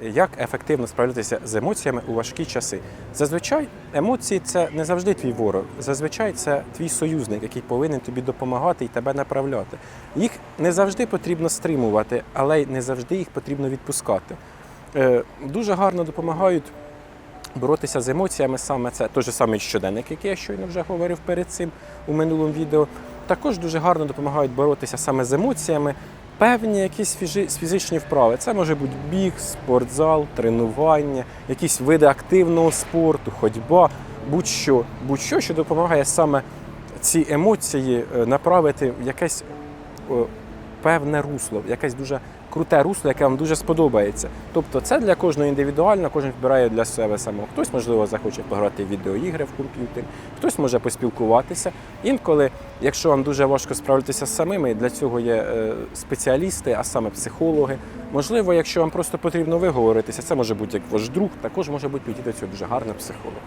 як ефективно справлятися з емоціями у важкі часи. Зазвичай емоції це не завжди твій ворог. Зазвичай це твій союзник, який повинен тобі допомагати і тебе направляти. Їх не завжди потрібно стримувати, але й не завжди їх потрібно відпускати. Е, Дуже гарно допомагають боротися з емоціями саме це той же самий щоденник, який я щойно вже говорив перед цим у минулому відео. Також дуже гарно допомагають боротися саме з емоціями. Певні якісь фізичні вправи. Це може бути біг, спортзал, тренування, якісь види активного спорту, ходьба, будь-що, будь-що, що допомагає саме ці емоції е, направити в якесь певне русло, якесь дуже круте русло, яке вам дуже сподобається. Тобто це для кожного індивідуально, кожен вибирає для себе самого. Хтось, можливо, захоче пограти в відеоігри в комп'ютері, хтось може поспілкуватися. Інколи, якщо вам дуже важко справитися з самими, для цього є е, спеціалісти, а саме психологи. Можливо, якщо вам просто потрібно виговоритися, це може бути як ваш друг, також може бути підійти до цього дуже гарний психолог.